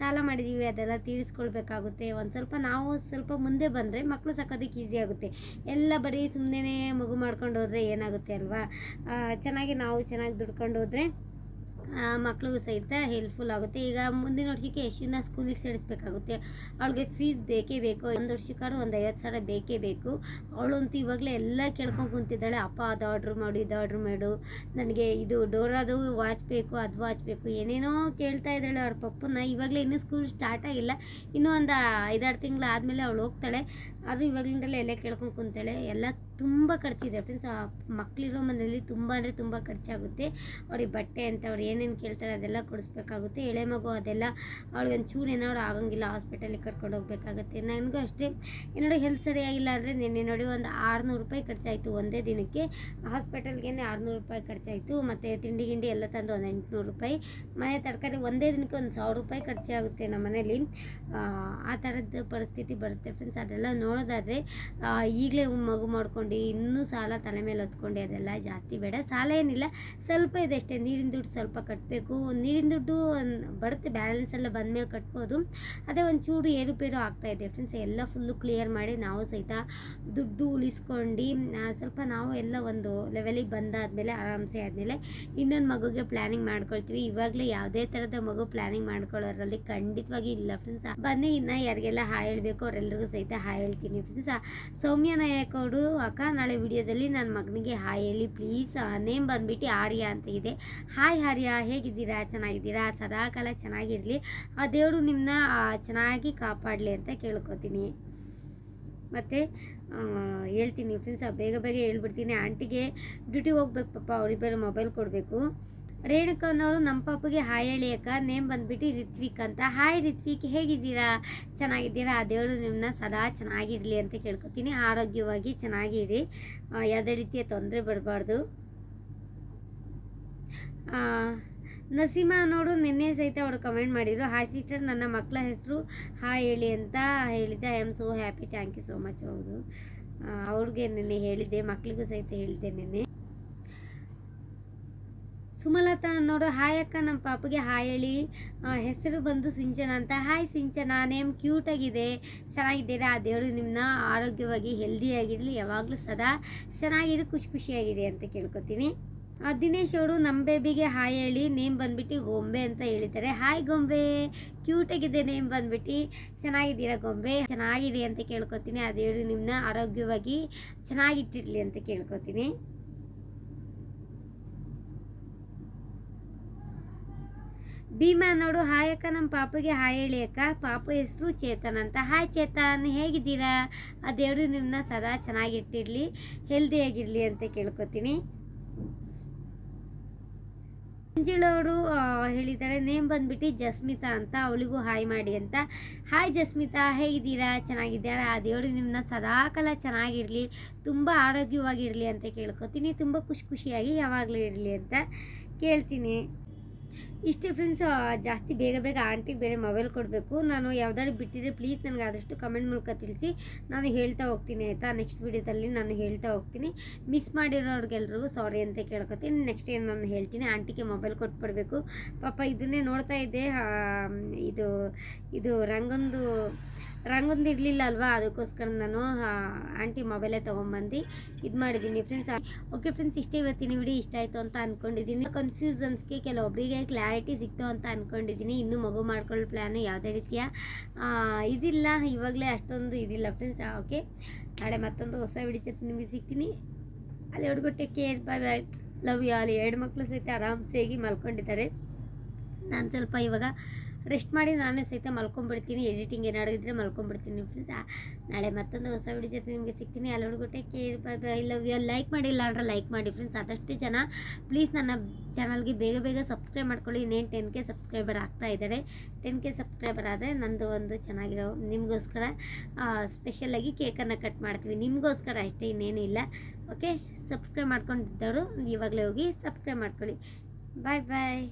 Speaker 1: ಸಾಲ ಮಾಡಿದ್ದೀವಿ ಅದೆಲ್ಲ ತೀರಿಸ್ಕೊಳ್ಬೇಕಾಗುತ್ತೆ. ಒಂದು ಸ್ವಲ್ಪ ನಾವು ಸ್ವಲ್ಪ ಮುಂದೆ ಬಂದರೆ ಮಕ್ಕಳು ಸಾಕೋದಕ್ಕೆ ಈಸಿ ಆಗುತ್ತೆ. ಎಲ್ಲ ಬರೀ ಸುಮ್ಮನೆ ಮಗು ಮಾಡ್ಕೊಂಡು ಹೋದರೆ ಏನಾಗುತ್ತೆ ಅಲ್ವಾ? ಚೆನ್ನಾಗಿ ನಾವು ಚೆನ್ನಾಗಿ ದುಡ್ಕೊಂಡು ಹೋದರೆ ಮಕ್ಕಳಿಗೂ ಸಹಿತ ಹೆಲ್ಪ್ಫುಲ್ ಆಗುತ್ತೆ. ಈಗ ಮುಂದಿನ ವರ್ಷಕ್ಕೆ ಯಶುನ ಸ್ಕೂಲಿಗೆ ಸೇರಿಸ್ಬೇಕಾಗುತ್ತೆ. ಅವಳಿಗೆ ಫೀಸ್ ಬೇಕೇ ಬೇಕು. ಒಂದು ವರ್ಷಕ್ಕಾದ್ರೂ ಒಂದು ಐವತ್ತು ಸಾವಿರ ಬೇಕೇ ಬೇಕು. ಅವಳಂತೂ ಇವಾಗಲೇ ಎಲ್ಲ ಕೇಳ್ಕೊಂಡು ಕುಂತಿದ್ದಾಳೆ. ಅಪ್ಪ, ಅದು ಆರ್ಡ್ರ್ ಮಾಡು, ಇದು ಆರ್ಡ್ರ್ ಮಾಡು. ನನಗೆ ಇದು ಡೋರಾದು ವಾಚ್ ಬೇಕು, ಅದು ವಾಚ್ ಬೇಕು. ಏನೇನೋ ಕೇಳ್ತಾ ಇದ್ದಾಳೆ ಅವ್ರ ಪಪ್ಪನ ಇವಾಗಲೇ ಇನ್ನೂ ಸ್ಕೂಲ್ ಸ್ಟಾರ್ಟ್ ಆಗಿಲ್ಲ. ಇನ್ನೂ ಒಂದು ಐದಾರು ತಿಂಗಳು ಆದಮೇಲೆ ಅವಳು ಹೋಗ್ತಾಳೆ. ಆದರೂ ಇವಾಗಲಿಂದಲೇ ಎಲೆ ಕೇಳ್ಕೊಂಡು ಕುಂತಾಳೆ. ಎಲ್ಲ ತುಂಬ ಖರ್ಚಿದೆ. ಫ್ರೆಂಡ್ಸ್ ಆ ಮಕ್ಕಳಿರೋ ಮನೆಯಲ್ಲಿ ತುಂಬ ಅಂದರೆ ತುಂಬ ಖರ್ಚಾಗುತ್ತೆ. ಅವ್ರಿಗೆ ಬಟ್ಟೆ ಅಂತ ಅವ್ರು ಏನೇನು ಕೇಳ್ತಾರೆ ಅದೆಲ್ಲ ಕೊಡಿಸ್ಬೇಕಾಗುತ್ತೆ. ಎಳೆ ಮಗು ಅದೆಲ್ಲ ಅವ್ಳಿಗೆ ಒಂಚೂರು ಏನಾದ್ರು ಆಗಂಗಿಲ್ಲ ಹಾಸ್ಪಿಟಲಿಗೆ ಕರ್ಕೊಂಡು ಹೋಗ್ಬೇಕಾಗುತ್ತೆ. ನನಗೂ ಅಷ್ಟೇ. ಏನಾದ್ರು ಹೆಲ್ತ್ ಸರಿಯಾಗಿಲ್ಲ ಅಂದರೆ ನಿನ್ನೆ ನೋಡಿ ಒಂದು ಆರುನೂರು ರೂಪಾಯಿ ಖರ್ಚಾಯಿತು ಒಂದೇ ದಿನಕ್ಕೆ. ಹಾಸ್ಪಿಟಲ್ಗೆ ಆರುನೂರು ರೂಪಾಯಿ ಖರ್ಚಾಯಿತು. ಮತ್ತು ತಿಂಡಿ ಗಿಂಡಿ ಎಲ್ಲ ತಂದು ಒಂದು ಎಂಟುನೂರು ರೂಪಾಯಿ. ಮನೆ ತರಕಾರಿ ಒಂದೇ ದಿನಕ್ಕೆ ಒಂದು ಸಾವಿರ ರೂಪಾಯಿ ಖರ್ಚಾಗುತ್ತೆ ನಮ್ಮ ಮನೇಲಿ ಆ, ಥರದ ಥರದ್ದು ಪರಿಸ್ಥಿತಿ ಬರುತ್ತೆ. ಫ್ರೆಂಡ್ಸ್ ಅದೆಲ್ಲ ನೋಡೋದಾದರೆ ಈಗಲೇ ಮಗು ಮಾಡ್ಕೊಂಡು ಇನ್ನೂ ಸಾಲ ತಲೆ ಮೇಲೆ ಹೊತ್ಕೊಂಡು, ಅದೆಲ್ಲ ಜಾಸ್ತಿ ಬೇಡ. ಸಾಲ ಏನಿಲ್ಲ, ಸ್ವಲ್ಪ ಇದೆ ಅಷ್ಟೇ. ನೀರಿನ ದುಡ್ಡು ಸ್ವಲ್ಪ ಕಟ್ಟಬೇಕು ನೀರಿನ ದುಡ್ಡು ಒಂದ್ ಬರುತ್ತೆ. ಬ್ಯಾಲೆನ್ಸ್ ಎಲ್ಲ ಬಂದಮೇಲೆ ಕಟ್ಬೋದು. ಅದೇ ಒಂಚೂರು ಏರುಪೇರು ಆಗ್ತಾ ಇದೆ ಫ್ರೆಂಡ್ಸ್ ಎಲ್ಲ ಫುಲ್ಲು ಕ್ಲಿಯರ್ ಮಾಡಿ ನಾವು ಸಹಿತ ದುಡ್ಡು ಉಳಿಸ್ಕೊಂಡು ಸ್ವಲ್ಪ ನಾವು ಎಲ್ಲ ಒಂದು ಲೆವೆಲಿಗೆ ಬಂದಾದಮೇಲೆ ಆರಾಮ್ಸೆ ಆದಮೇಲೆ ಇನ್ನೊಂದು ಮಗುಗೆ ಪ್ಲ್ಯಾನಿಂಗ್ ಮಾಡ್ಕೊಳ್ತೀವಿ. ಇವಾಗಲೇ ಯಾವುದೇ ಥರದ ಮಗು ಪ್ಲ್ಯಾನಿಂಗ್ ಮಾಡ್ಕೊಳ್ಳೋರಲ್ಲಿ ಖಂಡಿತವಾಗಿ ಇಲ್ಲ ಫ್ರೆಂಡ್ಸ್ ಬನ್ನಿ ಇನ್ನು ಯಾರಿಗೆಲ್ಲ ಹಾಯ್ ಹೇಳಬೇಕು ಅವರೆಲ್ಲರಿಗೂ ಸಹಿತ ಹಾಯ್ ಹೇಳ್ತೀನಿ. ಫ್ರೆಂಡ್ಸ್. ಸೌಮ್ಯ ನಾಯಕ್ ಅವರು, ಅಕ್ಕ ನಾಳೆ ವಿಡಿಯೋದಲ್ಲಿ ನನ್ನ ಮಗನಿಗೆ ಹಾಯ್ ಹೇಳಿ. ಪ್ಲೀಸ್ ನೇಮ್ ಬಂದ್ಬಿಟ್ಟು ಆರ್ಯ ಅಂತ ಇದೆ. ಹಾಯ್ ಆರ್ಯ, ಹೇಗಿದ್ದೀರಾ? ಚೆನ್ನಾಗಿದ್ದೀರಾ? ಸದಾಕಾಲ ಚೆನ್ನಾಗಿರಲಿ. ಆ, ದೇವರು ನಿಮ್ಮನ್ನ ಚೆನ್ನಾಗಿ ಕಾಪಾಡಲಿ ಅಂತ ಕೇಳ್ಕೊತೀನಿ. ಮತ್ತು ಹೇಳ್ತೀನಿ ಫ್ರೆಂಡ್ಸ್. ಬೇಗ ಬೇಗ ಹೇಳ್ಬಿಡ್ತೀನಿ. ಆಂಟಿಗೆ ಡ್ಯೂಟಿ ಹೋಗ್ಬೇಕು ಪಾಪ ಅವರಿಬ್ಬರು ಮೊಬೈಲ್ ಕೊಡಬೇಕು. ರೇಣುಕನವರು ನಮ್ಮ ಪಾಪಗೆ ಹಾಯ್ ಹೇಳಿ ಅಕ್ಕ, ನೇಮ್ ಬಂದ್ಬಿಟ್ಟು ರಿತ್ವಿಕ್ ಅಂತ. ಹಾಯ್ ರಿತ್ವಿಕ್, ಹೇಗಿದ್ದೀರಾ? ಚೆನ್ನಾಗಿದ್ದೀರಾ? ಆ ದೇವರು ನಿಮ್ಮನ್ನ ಸದಾ ಚೆನ್ನಾಗಿರಲಿ ಅಂತ ಕೇಳ್ಕೊತೀನಿ. ಆರೋಗ್ಯವಾಗಿ ಚೆನ್ನಾಗಿರಿ. ಯಾವುದೇ ರೀತಿಯ ತೊಂದರೆ ಬರಬಾರ್ದು. ನಸೀಮಾ ನೋಡು ನಿನ್ನೆ ಸಹಿತ ಅವರು ಕಮೆಂಟ್ ಮಾಡಿದರು. ಹಾಯ್ ಸಿಸ್ಟರ್ ನನ್ನ ಮಕ್ಕಳ ಹೆಸರು ಹಾಯ್ ಹೇಳಿ ಅಂತ ಹೇಳಿದ್ದೆ. I am so happy thank you so much ಹೌದು. ಅವ್ರಿಗೆ ನಿನ್ನೆ ಹೇಳಿದ್ದೆ. ಮಕ್ಕಳಿಗೂ ಸಹಿತ ಹೇಳಿದ್ದೆ ನಿನ್ನೆ. ಸುಮಲತಾ ಅನ್ನೋರು, ಹಾಯ್ ಅಕ್ಕ ನಮ್ಮ ಪಾಪಿಗೆ ಹಾಯ್ ಹೇಳಿ. ಹೆಸರು ಬಂದು ಸಿಂಚನ ಅಂತ. ಹಾಯ್ ಸಿಂಚನ, ನೇಮ್ ಕ್ಯೂಟಾಗಿದೆ ಚೆನ್ನಾಗಿದ್ದೀರಾ? ಆ ದೇವರು ನಿಮ್ಮನ್ನ ಆರೋಗ್ಯವಾಗಿ ಹೆಲ್ದಿಯಾಗಿರಲಿ ಯಾವಾಗಲೂ ಸದಾ ಚೆನ್ನಾಗಿರಿ, ಖುಷಿ ಖುಷಿಯಾಗಿದೆ ಅಂತ ಕೇಳ್ಕೊತೀನಿ. ದಿನೇಶ್ ಅವರು ನಮ್ಮ ಬೇಬಿಗೆ ಹಾಯ್ ಹೇಳಿ. ನೇಮ್ ಬಂದ್ಬಿಟ್ಟು ಗೊಂಬೆ ಅಂತ ಹೇಳಿದ್ದಾರೆ. ಹಾಯ್ ಗೊಂಬೆ. ಕ್ಯೂಟಾಗಿದೆ ನೇಮ್ ಬಂದ್ಬಿಟ್ಟು. ಚೆನ್ನಾಗಿದ್ದೀರಾ ಗೊಂಬೆ? ಚೆನ್ನಾಗಿರಿ ಅಂತ ಕೇಳ್ಕೊತೀನಿ. ದೇವರು ನಿಮ್ಮನ್ನ ಆರೋಗ್ಯವಾಗಿ ಚೆನ್ನಾಗಿಟ್ಟಿರಲಿ ಅಂತ ಕೇಳ್ಕೊತೀನಿ. ಭೀಮಾ ನೋಡು ಹಾಯ್ ನಮ್ಮ ಪಾಪಗೆ ಹಾಯ್ ಹೇಳಿ ಅಕ್ಕ. ಪಾಪ ಹೆಸರು ಚೇತನ್ ಅಂತ. ಹಾಯ್ ಚೇತನ್, ಹೇಗಿದ್ದೀರಾ? ಆ ದೇವರು ನಿಮ್ಮನ್ನ ಸದಾ ಚೆನ್ನಾಗಿಟ್ಟಿರಲಿ, ಹೆಲ್ದಿಯಾಗಿರಲಿ ಅಂತ ಕೇಳ್ಕೊತೀನಿ. ಮಂಜುಳವರು ಹೇಳಿದ್ದಾರೆ, ನೇಮ್ ಬಂದ್ಬಿಟ್ಟು ಜಸ್ಮಿತಾ ಅಂತ, ಅವಳಿಗೂ ಹಾಯ್ ಮಾಡಿ ಅಂತ. ಹಾಯ್ ಜಸ್ಮಿತಾ, ಹೇಗಿದ್ದೀರಾ? ಚೆನ್ನಾಗಿದ್ದೀರಾ? ಆ ದೇವರು ನಿಮ್ಮನ್ನ ಸದಾಕಾಲ ಚೆನ್ನಾಗಿರಲಿ, ತುಂಬ ಆರೋಗ್ಯವಾಗಿರಲಿ ಅಂತ ಕೇಳ್ಕೊತೀನಿ. ತುಂಬ ಖುಷಿ ಖುಷಿಯಾಗಿ ಯಾವಾಗಲೂ ಇರಲಿ ಅಂತ ಕೇಳ್ತೀನಿ. ಇಷ್ಟೇ ಫ್ರೆಂಡ್ಸ್ ಜಾಸ್ತಿ ಬೇಗ ಬೇಗ ಆಂಟಿಗೆ ಬೇರೆ ಮೊಬೈಲ್ ಕೊಡಬೇಕು. ನಾನು ಯಾವ್ದಾದ್ರು ಬಿಟ್ಟಿದ್ರೆ ಪ್ಲೀಸ್ ನನಗೆ ಆದಷ್ಟು ಕಮೆಂಟ್ ಮೂಲಕ ತಿಳಿಸಿ. ನಾನು ಹೇಳ್ತಾ ಹೋಗ್ತೀನಿ, ಆಯಿತಾ? ನೆಕ್ಸ್ಟ್ ವಿಡಿಯೋದಲ್ಲಿ ನಾನು ಹೇಳ್ತಾ ಹೋಗ್ತೀನಿ. ಮಿಸ್ ಮಾಡಿರೋರಿಗೆಲ್ರಿಗೂ ಸಾರಿ ಅಂತ ಕೇಳ್ಕೊತೀನಿ. ನೆಕ್ಸ್ಟ್ ಏನು ನಾನು ಹೇಳ್ತೀನಿ? ಆಂಟಿಗೆ ಮೊಬೈಲ್ ಕೊಟ್ಬಿಡಬೇಕು. ಪಾಪ ಇದನ್ನೇ ನೋಡ್ತಾ ಇದ್ದೆ ಇದು ಇದು ರಂಗೊಂದು ರಂಗೊಂದು ಇರಲಿಲ್ಲ ಅಲ್ವಾ? ಅದಕ್ಕೋಸ್ಕರ ನಾನು ಆಂಟಿ ಮೊಬೈಲೇ ತೊಗೊಂಬಂದು ಇದು ಮಾಡಿದ್ದೀನಿ ಫ್ರೆಂಡ್ಸ್ ಓಕೆ ಫ್ರೆಂಡ್ಸ್ ಇಷ್ಟೇ ಇವತ್ತಿನ ವಿಡಿಯೋ ಇಷ್ಟ ಆಯಿತು ಅಂತ ಅಂದ್ಕೊಂಡಿದ್ದೀನಿ ಕನ್ಫ್ಯೂಸನ್ಸ್ಗೆ ಕೆಲವೊಬ್ಬರಿಗೆ ಕ್ಲಾರಿಟಿ ಸಿಕ್ತು ಅಂತ ಅಂದ್ಕೊಂಡಿದ್ದೀನಿ ಇನ್ನೂ ಮಗು ಮಾಡ್ಕೊಳ್ಳೋ ಪ್ಲ್ಯಾನು ಯಾವುದೇ ರೀತಿಯ ಇದಿಲ್ಲ. ಇವಾಗಲೇ ಅಷ್ಟೊಂದು ಇದಿಲ್ಲ ಫ್ರೆಂಡ್ಸ್ ಓಕೆ ನಾಳೆ ಮತ್ತೊಂದು ಹೊಸ ವಿಡಿಯೋ ಜೊತೆ ನಿಮಗೆ ಸಿಗ್ತೀನಿ. ಅಲ್ಲಿ ಹುಡುಗಟ್ಟೆ care bye bye love you ಅಲ್ಲಿ ಎರಡು ಮಕ್ಕಳು ಸಹಿತ ಆರಾಮ್ಸೆಯಾಗಿ ಮಲ್ಕೊಂಡಿದ್ದಾರೆ. ನಾನು ಸ್ವಲ್ಪ ಇವಾಗ ರೆಸ್ಟ್ ಮಾಡಿ, ನಾನೇ ಸಹಿತ ಮಲ್ಕೊಂಡ್ಬಿಡ್ತೀನಿ ಎಡಿಟಿಂಗ್ ಏನಾದ್ರು ಇದ್ದರೆ ಮಲ್ಕೊಂಡ್ಬಿಡ್ತೀನಿ ಫ್ರೆಂಡ್ಸ್ ನಾಳೆ ಮತ್ತೊಂದು ಹೊಸ ವಿಡಿಯೋ ಜೊತೆ ನಿಮಗೆ ಸಿಗ್ತೀನಿ. ಅಲ್ಲಿ care bye bye love you like ಮಾಡಿಲ್ಲ ಅಂದ್ರೆ ಲೈಕ್ ಮಾಡಿ ಫ್ರೆಂಡ್ಸ್ ಆದಷ್ಟು ಜನ ಪ್ಲೀಸ್ ನನ್ನ ಚಾನಲ್ಗೆ ಬೇಗ ಬೇಗ ಸಬ್ಸ್ಕ್ರೈಬ್ ಮಾಡ್ಕೊಳ್ಳಿ. ಇನ್ನೇನು ಟೆನ್ ಕೆ ಸಬ್ಸ್ಕ್ರೈಬರ್ ಆಗ್ತಾ ಇದ್ದಾರೆ. ಟೆನ್ ಕೆ ಸಬ್ಸ್ಕ್ರೈಬರ್ ಆದರೆ ನಂದು ಒಂದು ಚೆನ್ನಾಗಿರೋ ನಿಮಗೋಸ್ಕರ ಸ್ಪೆಷಲಾಗಿ ಕೇಕನ್ನು ಕಟ್ ಮಾಡ್ತೀವಿ. ನಿಮಗೋಸ್ಕರ ಅಷ್ಟೇ, ಇನ್ನೇನು ಇಲ್ಲ. ಓಕೆ ಸಬ್ಸ್ಕ್ರೈಬ್ ಮಾಡ್ಕೊಂಡಿದ್ದವರು, ಇವಾಗಲೇ ಹೋಗಿ ಸಬ್ಸ್ಕ್ರೈಬ್ ಮಾಡ್ಕೊಳ್ಳಿ. ಬಾಯ್ ಬಾಯ್